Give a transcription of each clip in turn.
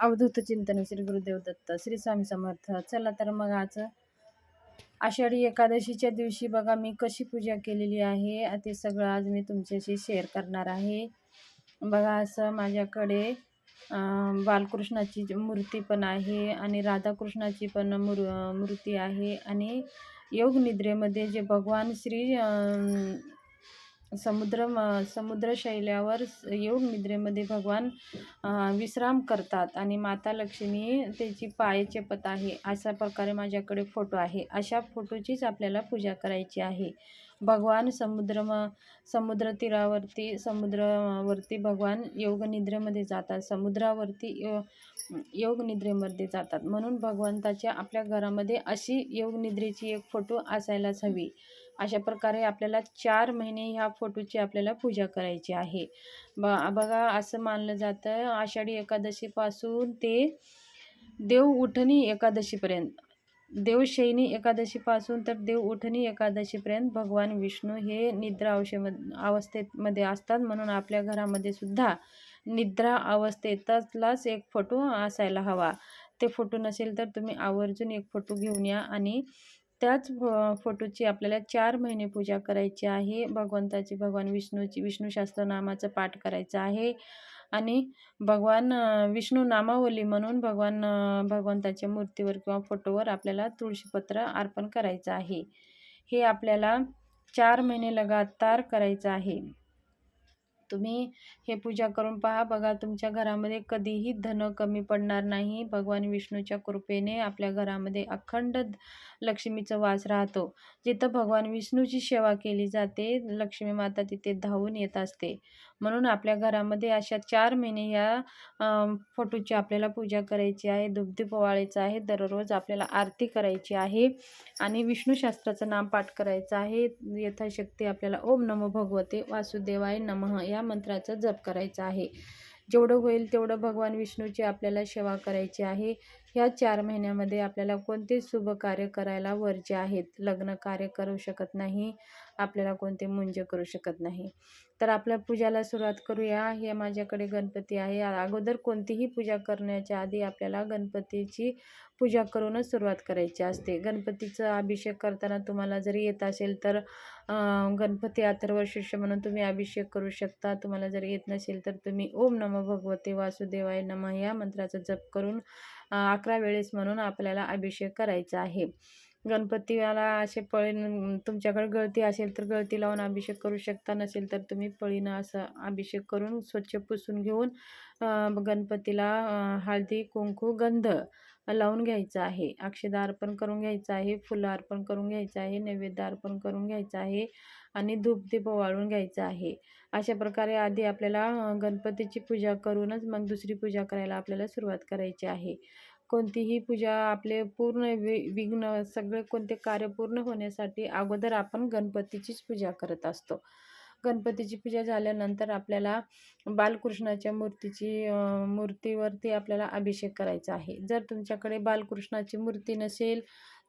अवधूत चिंतन श्री गुरुदेव दत्त श्री स्वामी समर्थ. चला तर मग आज आषाढी एकादशीच्या दिवशी बघा मी कशी पूजा केलेली आहे. ते सगळं आज मी तुमच्याशी शेअर करणार आहे. बघा असं माझ्याकडे बालकृष्णाची मूर्ती पण आहे आणि राधाकृष्णाची पण मूर मूर्ती आहे. आणि योगनिद्रेमध्ये जे भगवान श्री समुद्र म- समुद्र शैल्यावर स- योग निद्रेमध्ये भगवान विश्राम करतात आणि माता लक्ष्मी त्याची पाय चेपत आहे. अशा प्रकारे माझ्याकडे फोटो आहे. अशा फोटोचीच आपल्याला पूजा करायची आहे. भगवान समुद्र म समुद्र तीरावरती समुद्रावरती भगवान योगनिद्रेमध्ये जातात. समुद्रावरती य योगनिद्रेमध्ये जातात. म्हणून भगवंताच्या आपल्या घरामध्ये अशी योगनिद्रेची एक फोटो असायलाच हवी. अशा प्रकारे आपल्याला चार महिने ह्या फोटोची आपल्याला पूजा करायची आहे. ब बघा असं मानलं जातं आषाढी एकादशीपासून ते देव उठणी एकादशीपर्यंत. देवशयनी एकादशीपासून तर देव उठणी एकादशीपर्यंत भगवान विष्णू हे निद्रा अवशेमध्ये अवस्थेमध्ये असतात. म्हणून आपल्या घरामध्ये सुद्धा निद्रा अवस्थेतलाच एक फोटो असायला हवा. ते फोटो नसेल तर तुम्ही आवर्जून एक फोटो घेऊन या आणि त्याच फोटोची आपल्याला चार महिने पूजा करायची आहे. भगवंताची भगवान विष्णूची विष्णू सहस्त्रनामाचं पाठ करायचं आहे. आणि भगवान विष्णू नामावली म्हणून भगवान भगवंताच्या मूर्तीवर किंवा फोटोवर आपल्याला तुळशीपत्र अर्पण करायचं आहे. हे आपल्याला चार महिने लगातार करायचं आहे. तुम्ही हे पूजा करून पहा. बघा तुमच्या घरामध्ये कधीही धन कमी पडणार नाही. भगवान विष्णूच्या कृपेने आपल्या घरामध्ये अखंड लक्ष्मीचा वास राहतो. जिथं भगवान विष्णूची सेवा केली जाते लक्ष्मी माता तिथे धावून येत असते. म्हणून आपल्या घरामध्ये अशा चार महिने या फोटोची आपल्याला पूजा करायची आहे. दुग्धीप पोवाळायचं आहे. दररोज आपल्याला आरती करायची आहे आणि विष्णूशास्त्राचं नाम पाठ करायचं आहे. यथाशक्ती आपल्याला ओम नमो भगवते वासुदेवाय नमः. या मंत्राचा जप करायचा आहे. जेवढं होईल तेवढं भगवान विष्णूची आपल्याला सेवा करायची आहे. ह्या चार महिन्यामध्ये आपल्याला कोणते शुभ कार्य करायला वरचे आहेत? लग्न कार्य करू शकत नाही. आपल्याला कोणते मुंज करू शकत नाही. तर आपल्या पूजाला सुरुवात करूया. हे माझ्याकडे गणपती आहे. अगोदर कोणतीही पूजा करण्याच्या आधी आपल्याला गणपतीची पूजा करूनच सुरुवात करायची असते. गणपतीचा अभिषेक करताना तुम्हाला जरी येत असेल तर गणपती अथर्वशिष्य म्हणून तुम्ही अभिषेक करू शकता. तुम्हाला जर येत नसेल तर तुम्ही ओम नमो भगवते वासुदेवाय नमः या मंत्राचा जप करून अकरा वेळेस म्हणून आपल्याला अभिषेक करायचा आहे. गणपतीला असे पळीन तुमच्याकडे गळती असेल तर गळती लावून अभिषेक करू शकता नसेल तर तुम्ही पळीनं असं अभिषेक करून स्वच्छ पुसून घेऊन गणपतीला हळदी कुंकू गंध लावून घ्यायचं आहे. अक्षदा अर्पण करून घ्यायचं आहे फुलं अर्पण करून घ्यायचं आहे नैवेद्य अर्पण करून घ्यायचं आहे आणि धूप दीप वाळून घ्यायचं आहे. अशा प्रकारे आधी आपल्याला गणपतीची पूजा करूनच मग दुसरी पूजा करायला आपल्याला सुरुवात करायची आहे. कोणतीही पूजा आपले पूर्ण वि विघ्न सगळे कोणते कार्य पूर्ण होण्यासाठी अगोदर आपण गणपतीचीच पूजा करत असतो. गणपतीची पूजा झाल्यानंतर आपल्याला बालकृष्णाच्या मूर्तीची मूर्तीवरती आपल्याला अभिषेक करायचा आहे. जर तुमच्याकडे बालकृष्णाची मूर्ती नसेल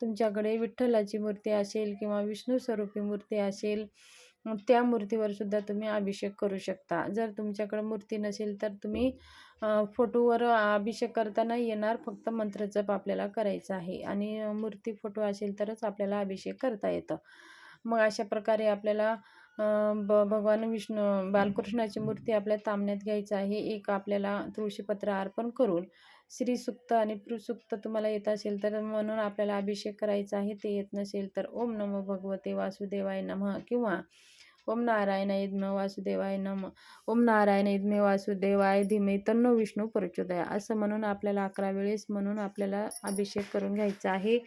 तुमच्याकडे विठ्ठलाची मूर्ती असेल किंवा विष्णू स्वरूपी मूर्ती असेल त्या मूर्तीवर सुद्धा तुम्ही अभिषेक करू शकता. जर तुमच्याकडे मूर्ती नसेल तर तुम्ही फोटोवर अभिषेक करताना येणार फक्त मंत्रजप आपल्याला करायचा आहे. आणि मूर्ती फोटो असेल तरच आपल्याला अभिषेक करता येतं. मग अशा प्रकारे आपल्याला ब भगवान विष्णू बालकृष्णाची मूर्ती आपल्या तांबण्यात घ्यायचं आहे. एक आपल्याला तुळशीपत्र अर्पण करून श्रीसुक्त आणि पृसुक्त तुम्हाला येत असेल तर म्हणून आपल्याला अभिषेक करायचा आहे ते येत नसेल तर ओम नमो भगवते वासुदेवाय नमः किंवा ओम नारायण इद्म वासुदेवाय नम. ओम नारायण इद्मे वासुदेवाय धीमे तन्नो विष्णू प्रचोदया. असं म्हणून आपल्याला अकरा वेळेस म्हणून आपल्याला अभिषेक करून घ्यायचा आहे.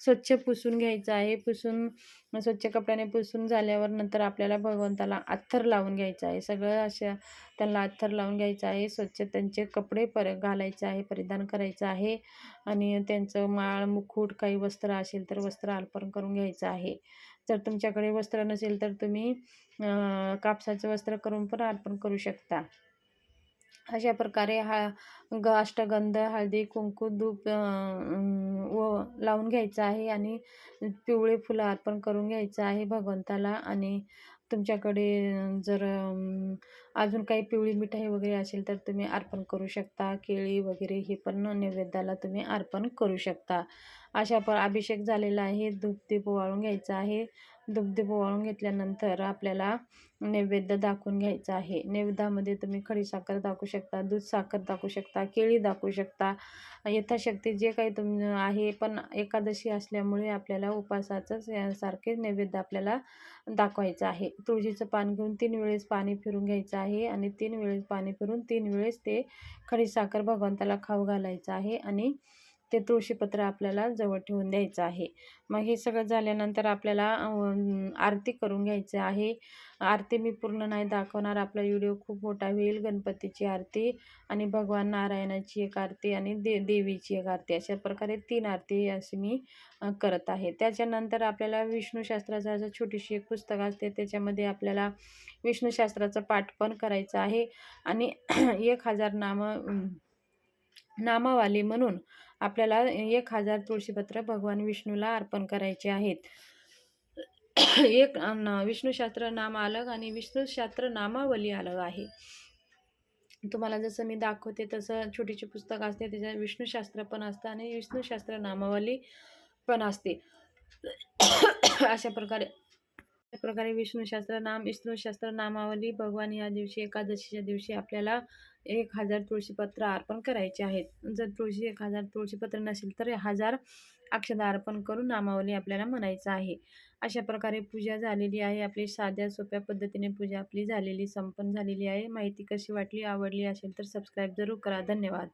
स्वच्छ पुसून घ्यायचं आहे. पुसून स्वच्छ कपड्याने पुसून झाल्यावर नंतर आपल्याला भगवंताला अत्थर लावून घ्यायचं आहे. सगळं अशा त्यांना अत्थर लावून घ्यायचं आहे. स्वच्छ त्यांचे कपडे पर घालायचे आहे परिधान करायचं आहे. आणि त्यांचं माळ मुखूट काही वस्त्र असेल तर वस्त्र अर्पण करून घ्यायचं आहे. जर तुमच्याकडे वस्त्र नसेल तर तुम्ही कापसाचं वस्त्र करून पण अर्पण करू शकता. अशा प्रकारे हा ग अष्टगंध हळदी कुंकू धूप व लावून घ्यायचं आहे आणि पिवळे फुलं अर्पण करून घ्यायचं आहे भगवंताला आणि तुमच्याकडे जर अजून काही पिवळी मिठाई वगैरे असेल तर तुम्ही अर्पण करू शकता. केळी वगैरे हे पण नैवेद्याला तुम्ही अर्पण करू शकता. अशा प अभिषेक झालेला आहे. धूपदीप ओवाळून घ्यायचा आहे. धूपदीप ओवाळून घेतल्यानंतर आपल्याला नैवेद्य दाखवून घ्यायचा आहे. नैवेद्यामध्ये तुम्ही खडीसाखर दाखवू शकता दूध साखर दाखवू शकता केळी दाखवू शकता. यथाशक्ती जे काही तुम आहे पण एकादशी असल्यामुळे आपल्याला उपासाचंच यासारखे नैवेद्य आपल्याला दाखवायचं आहे. तुळशीचं पान घेऊन तीन वेळेस पाणी फिरून घ्यायचं आहे आणि तीन वेळेस पाणी फिरून तीन वेळेस ते खडीसाखर भगवंताला खाऊ घालायचं आहे आणि ते तुळशीपत्र आपल्याला जवळ ठेवून द्यायचं आहे. मग हे सगळं झाल्यानंतर आपल्याला आरती करून घ्यायचं आहे. आरती मी पूर्ण नाही दाखवणार. आपला व्हिडिओ खूप मोठा होईल. गणपतीची आरती आणि भगवान नारायणाची एक आरती आणि दे देवीची एक आरती. अशा प्रकारे तीन आरती अशी मी करत आहे. त्याच्यानंतर आपल्याला विष्णूशास्त्राचं असं छोटीशी एक पुस्तक असते. त्याच्यामध्ये आपल्याला विष्णूशास्त्राचं पाठ पण करायचं आहे. आणि एक हजार नाम नामावाली म्हणून आपल्याला एक हजार तुळशीपत्र भगवान विष्णूला अर्पण करायचे आहेत. एक विष्णूशास्त्र नाम अलग आणि विष्णूशास्त्र नामावली अलग आहे. तुम्हाला जसं मी दाखवते तसं छोटीशी पुस्तक असते त्याच्यात विष्णूशास्त्र पण असतं आणि विष्णूशास्त्र नामावली पण असते. अशा प्रकारे अशा प्रकारे विष्णूशास्त्र नाम विष्णूशास्त्र नामावली भगवान या दिवशी एकादशीच्या दिवशी आपल्याला एक हजार तुळशीपत्र अर्पण करायचे आहेत. जर तुळशी एक हजार तुळशीपत्र नसेल तर हजार अक्षदा अर्पण करून नामावली आपल्याला म्हणायचं आहे. अशा प्रकारे पूजा झालेली आहे. आपली साध्या सोप्या पद्धतीने पूजा आपली झालेली संपन्न झालेली आहे. माहिती कशी वाटली आवडली असेल तर सबस्क्राईब जरूर करा. धन्यवाद.